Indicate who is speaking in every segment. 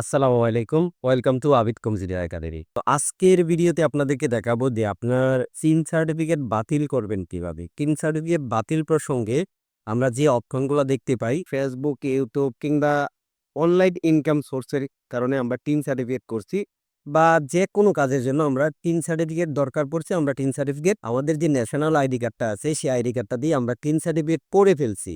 Speaker 1: আসসালামু আলাইকুম। Welcome to Abid কমজিডিয়া একাডেমি তো আজকের ভিডিওতে আপনাদেরকে দেখাবো যে আপনার সিন সার্টিফিকেট বাতিল করবেন কীভাবে। কিন সার্টিফিকেট বাতিল প্রসঙ্গে আমরা যে অপশনগুলো দেখতে পাই ফেসবুক ইউটিউব কিংবা অনলাইন ইনকাম সোর্সের কারণে আমরা টিন সার্টিফিকেট করছি বা যে কোনো কাজের জন্য আমরা টিন সার্টিফিকেট দরকার পড়ছে, আমরা টিন সার্টিফিকেট আমাদের যে ন্যাশনাল আইডি কার্ডটা আছে, সেই আইডি কার্ডটা দিয়ে আমরা টিন সার্টিফিকেট করে ফেলছি।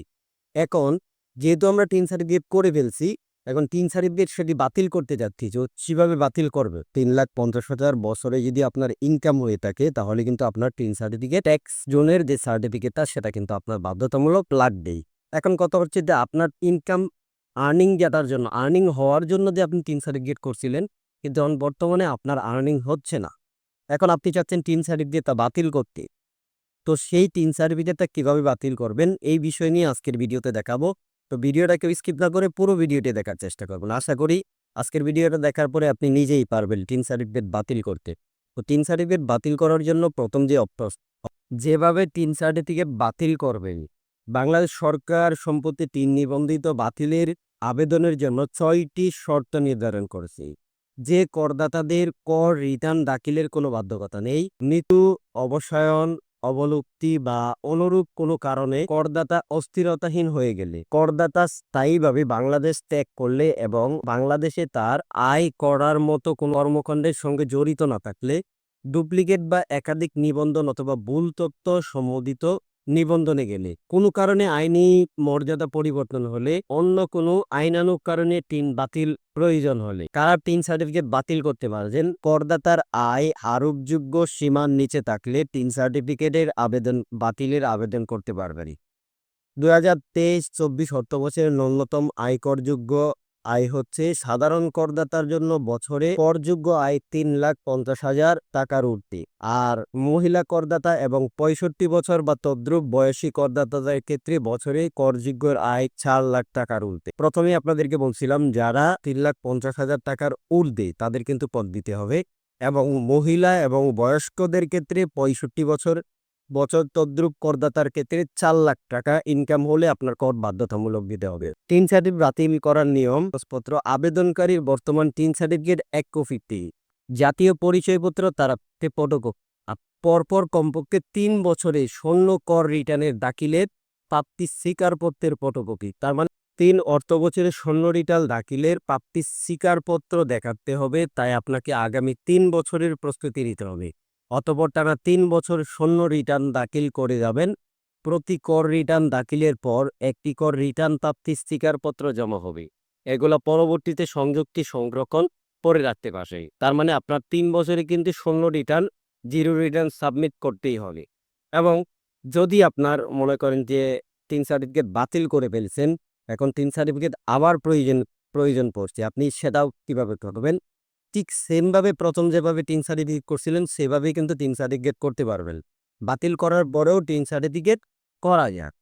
Speaker 1: এখন যেহেতু আমরা টিন সার্টিফিকেট করে ফেলছি এখন তিন সার্টিফিকেট সেটি বাতিল করতে যাচ্ছি যে কীভাবে বাতিল করবে? তিন লাখ পঞ্চাশ হাজার বছরে যদি আপনার ইনকাম হয়ে থাকে, তাহলে কিন্তু আপনার তিন সার্টিফিকেট ট্যাক্স জোনের যে সার্টিফিকেটটা সেটা কিন্তু আপনার বাধ্যতামূলক লাগবেই। এখন কথা হচ্ছে যে আপনার ইনকাম আর্নিং যেটার জন্য আর্নিং হওয়ার জন্য যে আপনি তিন সার্টিফিকেট করছিলেন, কিন্তু এখন বর্তমানে আপনার আর্নিং হচ্ছে না। এখন আপনি চাচ্ছেন তিন সার্টিফিকেটটা বাতিল করতে। তো সেই তিন সার্টিফিকেটটা কীভাবে বাতিল করবেন, এই বিষয় নিয়ে আজকের ভিডিওতে দেখাবো। তো ভিডিওটা কেউ স্কিপ না করে পুরো ভিডিওটি দেখার চেষ্টা করবেন। আশা করি আজকের ভিডিওটা দেখার পরে আপনি নিজেই পারবেন তিন সার্টিফিকেট বাতিল করতে। তো তিন সার্টিফিকেট বাতিল করার জন্য প্রথম যে অপশন, যেভাবে তিন সার্টিফিকেট বাতিল করবেন বাংলাদেশ সরকার সম্পত্তি তিন নিবন্ধিত বাতিলের আবেদনের জন্য ছয়টি শর্ত নির্ধারণ করেছে। যে করদাতাদের কর রিটার্ন দাখিলের কোনো বাধ্যকতা নেই, মৃত্যু, অবসায়ন অবলুপ্তি বা অনুরূপ কোনো কারণে করদাতা অস্থিরতাহীন হয়ে গেলে। করদাতা স্থায়ীভাবে বাংলাদেশ ত্যাগ করলে এবং বাংলাদেশে তার আয় করার মতো কোনো কর্মকাণ্ডের সঙ্গে জড়িত না থাকলে, ডুপ্লিকেট বা একাধিক নিবন্ধন অথবা ভুল তথ্য সম্বোধিত নিবন্ধনে গেলে। কোনো কারণে আইনি মর্যাদা পরিবর্তন হলে অন্য কোনো আইনানুগ কারণে টিন বাতিল প্রয়োজন হলে। কারা টিন সার্টিফিকেট বাতিল করতে পারছেন? করদাতার আয় আরোপযোগ্য সীমার নিচে থাকলে টিন সার্টিফিকেটের আবেদন, বাতিলের আবেদন করতে পারবেন। দুই হাজার তেইশ চব্বিশ অর্থ বছরের ন্যূনতম আয়করযোগ্য আয় হচ্ছে সাধারণ করদাতার জন্য বছরে করযোগ্য আয় তিন লাখ পঞ্চাশ হাজার টাকার ঊর্ধ্বে আর মহিলা করদাতা এবং পঁয়ষট্টি বছর বা তদ্রুপ বয়সী করদাতাদের ক্ষেত্রে বছরে করযোগ্য আয় চার লাখ টাকার ঊর্ধ্বে প্রথমে আপনাদেরকে বলছিলাম, যারা তিন লাখ পঞ্চাশ হাজার টাকার ঊর্ধ্বে তাদের কিন্তু পদ দিতে হবে এবং মহিলা এবং বয়স্কদের ক্ষেত্রে পঁয়ষট্টি বছর বছর তদ্রুপ করদাতার ক্ষেত্রে চার লাখ টাকা ইনকাম হলে আপনার কর বাধ্যতামূলক দিতে হবে। তিন সার্টিফিকেট বাতিল করার নিয়ম পত্র আবেদনকারীর বর্তমান তিন সার্টিফিকেট এক কপিতে জাতীয় পরিচয়পত্র তারা ফটোকপি। পরপর কমপক্ষে তিন বছরে শূন্য কর রিটার্নের দাখিলের প্রাপ্তি স্বীকারপত্রের ফটোকপি। তার মানে তিন অর্থ বছরের শূন্য রিটার্ন দাখিলের প্রাপ্তি স্বীকারপত্র দেখাতে হবে, তাই আপনাকে আগামী তিন বছরের প্রস্তুতি নিতে হবে। অতপর টানা তিন বছর শূন্য রিটার্ন দাখিল করে যাবেন। প্রতি কর রিটার্ন দাখিলের পর একটি কর রিটার্ন প্রাপ্তি স্টিকারপত্র জমা হবে। এগুলো পরবর্তীতে সংযুক্তি সংরক্ষণ পরে রাখতে পারবে। তার মানে আপনার তিন বছরে কিন্তু শূন্য রিটার্ন, জিরো রিটার্ন সাবমিট করতেই হবে। এবং যদি আপনার মনে করেন যে তিন সার্টিফিকেট বাতিল করে ফেলছেন, এখন তিন সার্টিফিকেট আবার প্রয়োজন প্রয়োজন পড়ছে, আপনি সেটাও কীভাবে করবেন? ঠিক সেমভাবে প্রথম যেভাবে টিন সার্টিফিকেট করছিলেন, সেভাবেই কিন্তু টিন সার্টিফিকেট করতে পারবেন। বাতিল করার পরেও টিন সার্টিফিকেট করা যায়।